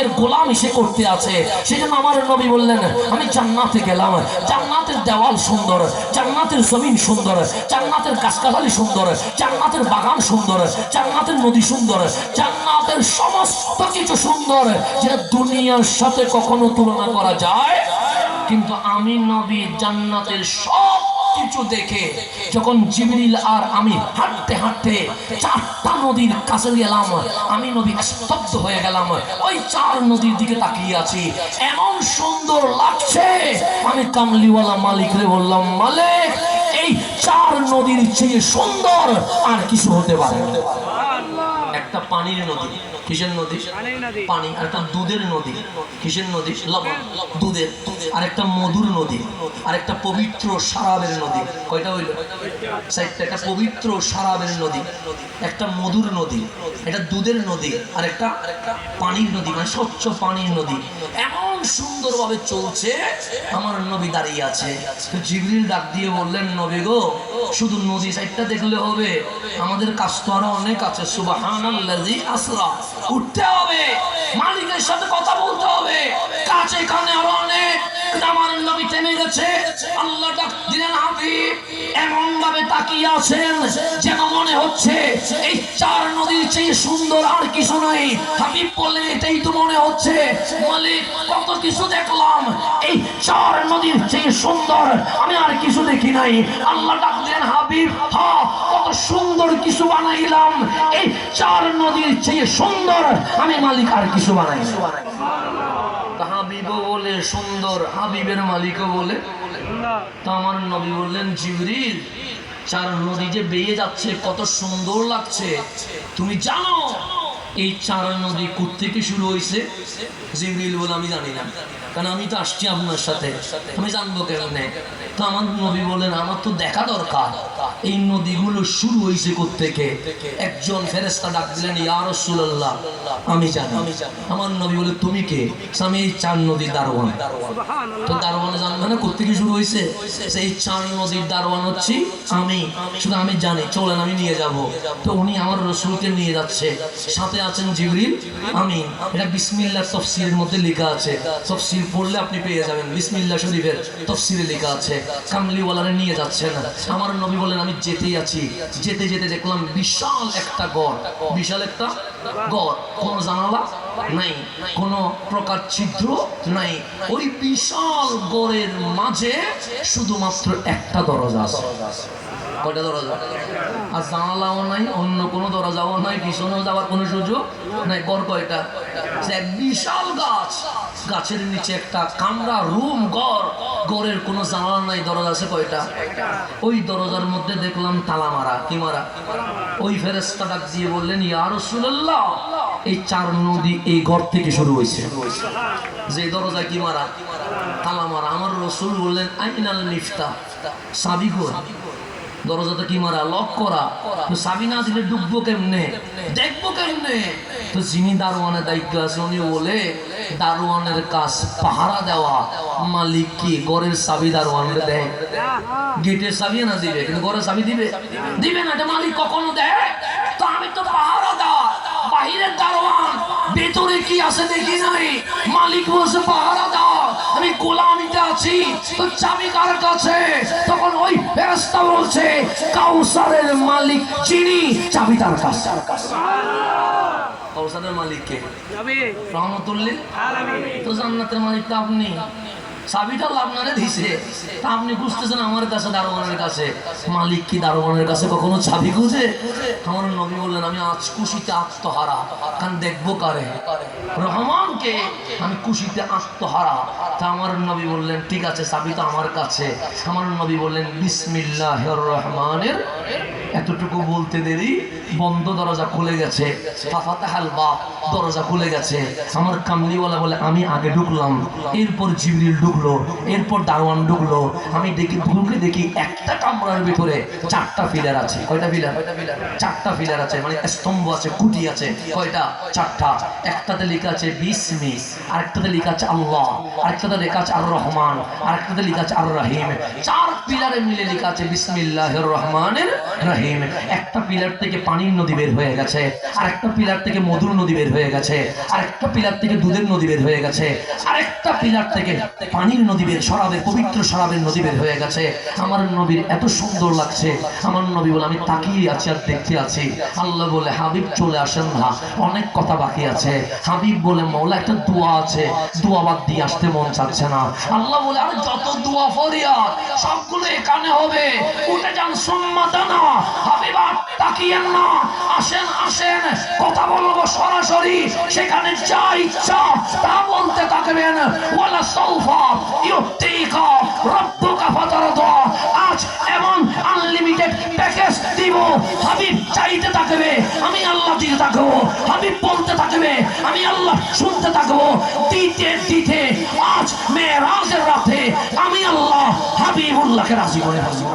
মালিকের গোলাম এসে করতে আছে। সেজন্য আমার নবী বললেন, আমি জান্নাতে গেলাম। জান্নাতের দেওয়াল সুন্দর, জান্নাতের জমিন সুন্দর, জান্নাতের গাছগাছালি সুন্দর, জান্নাতের বাগান সুন্দর, জান্নাতের নদী সুন্দর, জান্নাতের সমস্ত কিছু সুন্দর, যেটা দুনিয়ার সাথে কখনো তুলনা করা যায়। কিন্তু আমি নবী জান্নাতের সব কিছু দেখে যখন জিবরিল আর আমি হাঁটতে হাঁটতে চারটা নদীর কাছে গেলাম, আমি নদী স্তব্ধ হয়ে গেলাম। ওই চার নদীর দিকে তাকিয়ে আছি। এমন সুন্দর লাগছে। আমি কামলিওয়ালা মালিকরে বললাম, মালিক, এই চার নদীর চেয়ে সুন্দর আর কিছু হতে পারে। একটা পানির নদী। কিসের নদী? পানি আর একটা দুধের নদী। কিসের নদী? লবণ। দুধের। আর একটা মধুর নদী। আর একটা পবিত্র সারাবের নদী। কয়টা হইল? একটা পবিত্র সারাবের নদী। একটা মধুর নদী। একটা দুধের নদী। আর একটা পানির নদী। মানে স্বচ্ছ পানির নদী। এমন সুন্দরভাবে চলছে। আমার নবী দাঁড়িয়ে আছে। জিবরিল ডাক দিয়ে বললেন, নবী গো, শুধু নদী সাইডটা দেখলে হবে। আমাদের কাজ তো আরও অনেক আছে। সুবাহানি আসরা। উঠতে হবে। মালিকের সাথে কথা বলতে হবে। কাছে এখানে আরও অনেক নবী আল্লাহ ডাক দিলেন, হাবিব এমন ভাবে তাকিয়ে আছেন যেন মনে হচ্ছে এই চার নদীর চেয়ে সুন্দর আর কিছু নাই। হাবিব বললেন, এটাই তো মনে হচ্ছে। মালিক, কত কিছু দেখলাম, এই চার নদীর চেয়ে সুন্দর, আমি আর কিছু দেখি নাই। আল্লাহ ডাক দিলেন, হাবিব, হা, কত সুন্দর কিছু বানাইলাম। এই চার নদীর চেয়ে সুন্দর, আমি মালিক আর কিছু বানাই হাবিবও বলে, সুন্দর হাবিবের মালিকও বলে। তা আমার নবী বললেন, জিবরিল, চার নদী যে বেয়ে যাচ্ছে, কত সুন্দর লাগছে। তুমি জানো, এই চার নদী থেকে শুরু হয়েছে? জিবরিল বলে, আমি জানি না। কারণ আমি তো আসছি আপনার সাথে? আমি জানব কেমনে? তো আমার নবী বলেন আমার তো দেখা দরকার। এই নদীগুলো শুরু হয়েছে থেকে একজন ফেরেস্তা ডাক দিলেন ইয়া রাসূলুল্লাহ আমি জানি। আমার নবী বলে তুমি কে? আমি এই চার নদীর দারোয়ান। তো দারোয়ানে জানবে না কোথেকে শুরু হয়েছে? সেই চার নদীর দারোয়ান হচ্ছি আমি শুধু আমি জানি চলেন আমি নিয়ে যাব। তো উনি আমার রসুলকে নিয়ে যাচ্ছে। সাথে আছেন জিবরিল আমি। এটা বিসমিল্লাহ তফসিরের মধ্যে লেখা আছে। তফসির পড়লে আপনি পেয়ে যাবেন। বিসমিল্লাহ শরীফের তফসিরে লেখা আছে, কামলিওয়ালারে নিয়ে যাচ্ছেন আমার নবী বলেন, আমি যেতেই আছি। যেতে যেতে দেখলাম বিশাল একটা গড়। বিশাল একটা গড়। কোন জানালা নাই, কোন প্রকার ছিদ্র নাই। ওই বিশাল গড়ের মাঝে শুধুমাত্র একটা দরজা আছে। কয়টা দরজা? আর জানালাও নাই, অন্য কোনো দরজাও নাই, পিছনেও যাওয়ার কোনো সুযোগ নাই। গড় কয়টা? এক বিশাল গাছ। গাছের নিচে একটা কামরা, রুম গড় গড়ের কোনো জানালা নাই, দরজা আছে কয়টা? ওই দরজার মধ্যে দেখলাম তালা মারা। কি মারা? ওই ফেরেস্তা ডাক দিয়ে বললেন, ইয়া রাসূলুল্লাহ, এই চার নদী এই ঘর থেকে শুরু হয়েছে। যে দরজা কি মারা? তালা মারা। আমার রসুল বললেন, আইনাল নিফতা সাবি কর দরজাটা কি মারা? লক করা। তো সাবি না দিলে ডুববো কেমনে? দেখব কেমনে? তো যিনি দারোয়ানের দায়িত্ব আছে উনি বলে দারোয়ানের কাজ পাহারা দেওয়া মালিক কি? ঘরের চাবি দারোয়ানরে দেয়। গেটের চাবি না দিবে? কিন্তু ঘরের চাবি দিবে? দিবে। না এটা মালিক কখনো দেয়? তো আমি তো পাহারা দেওয়া। বাহিরের দারোয়ান ভেতরে কি আছে দেখি নাই। মালিক বলছে পাহারা দাও আমি গোলামিতে আছি তো চাবি কার কাছে? তখন ওই ফেরেশতা বলছে কাউসারের মালিক চিনি চাবি তার কাছে। কাউসারের মালিক কে? রহমতুল্লিল তো জান্নাতের মালিক তো আপনি। চাবিটা আপনারে দিছে। তা আপনি বুঝতেছেন আমার কাছে, দারোয়ানের কাছে। মালিক কি দারোয়ানের কাছে কখনো চাবি খুঁজে? আমার নবী বললেন, আমি আজ খুশিতে আত্মহারা, কারণ দেখব কারে? রহমানকে আমি খুশিতে আত্মহারা। তা আমার নবী বললেন, ঠিক আছে চাবি তো আমার কাছে। আমার নবী বললেন বিসমিল্লাহ রহমানের। এতটুকু বলতে দেরি, বন্ধ দরজা খুলে গেছে। ফাফাতাহাল বাপ দরজা খুলে গেছে। আমার কামলিওয়ালা বলে, আমি আগে ঢুকলাম। এরপর জিবরিল ঢুকলো। ঢুকলো, এরপর দারোয়ান ঢুকলো। আমি দেখি ঢুকে দেখি একটা কামরার ভিতরে চারটা ফিলার আছে। কয়টা ফিলার চারটা ফিলার আছে মানে স্তম্ভ আছে, খুঁটি আছে। কয়টা? চারটা। একটাতে লেখা আছে বিসমি আরেকটাতে লেখা আছে, আল্লাহ আরেকটাতে লেখা আছে আর রহমান আরেকটাতে লেখা আছে আর রহিম চার পিলারে মিলে লেখা আছে বিসমিল্লাহির রহমানির রহিম একটা পিলার থেকে পানির নদী বের হয়ে গেছে, আরেকটা পিলার থেকে মধুর নদী বের হয়ে গেছে, আরেকটা পিলার থেকে দুধের নদী বের হয়ে গেছে, আরেকটা পিলার থেকে পানির নদী বের, শরাবের, পবিত্র শরাবের নদী বের হয়ে গেছে। আমার নবীর এত সুন্দর লাগছে। আমার নবী বলে, আমি তাকিয়ে আছি আর দেখতে আছি। আল্লাহ বলে, হাবিব চলে আসেন না। অনেক কথা বাকি আছে। হাবিব বলে, মৌলা, একটা দোয়া আছে। দোয়া বাদ দিয়ে আসতে মন চাচ্ছে না। আল্লাহ বলে, আর যত দোয়া ফরিয়াদ, সবগুলো এখানে হবে। উঠে যান সম্মাদানা হাবিব তাকিয়েন না। আসেন আসেন, কথা বলব সরাসরি। সেখানে যা ইচ্ছা তা বলতে থাকবেন। ওয়ালা সৌফা ইউতিকা রব্বুকা ফাতারদা। আজ এমন আনলিমিটেড প্যাকেজ দিব। হাবিব চাইতে থাকবে, আমি আল্লাহ দিতে থাকব। হাবিব বলতে থাকবে, আমি আল্লাহ শুনতে থাকব। দিতে দিতে, আজ মেয়েরাজের রাতে আমি আল্লাহ হাবিবুল্লাহকে রাজি করে ফেলব।